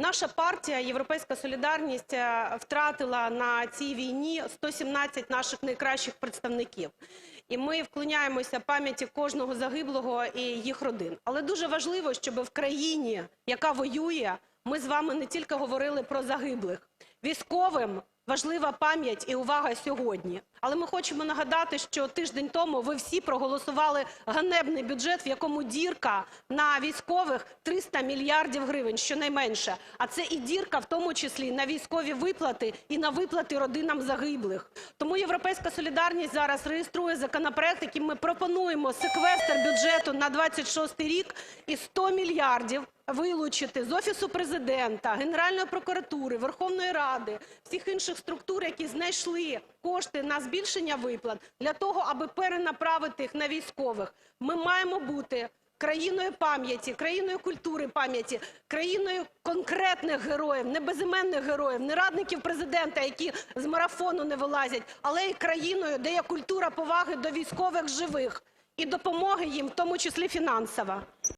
Наша партія "Європейська солідарність" е, втратила на цій війні 117 наших найкращих представників. І ми вклоняємося пам'яті кожного загиблого і їх родин. Але дуже важливо, щоб в країні, яка воює, ми з вами не тільки говорили про загиблих. Військовим важлива пам'ять і увага сьогодні. Але ми хочемо нагадати, що тиждень тому ви всі проголосували ганебний бюджет, в якому дірка на військових 300 мільярдів гривень, щонайменше. А це і дірка, в тому числі на військові виплати і на виплати родинам загиблих. Тому "Європейська солідарність" зараз реєструє законопроект, яким ми пропонуємо секвестр бюджету на 26 рік і 100 мільярдів вилучити з Офісу Президента, Генеральної прокуратури, Верховної Ради, всіх інших структур, які знайшли кошти на збільшення виплат, для того, аби перенаправити їх на військових. Ми маємо бути країною пам'яті, країною культури пам'яті, країною конкретних героїв, не безіменних героїв, не радників Президента, які з марафону не вилазять, але і країною, де є культура поваги до військових живих і допомоги їм, в тому числі фінансова.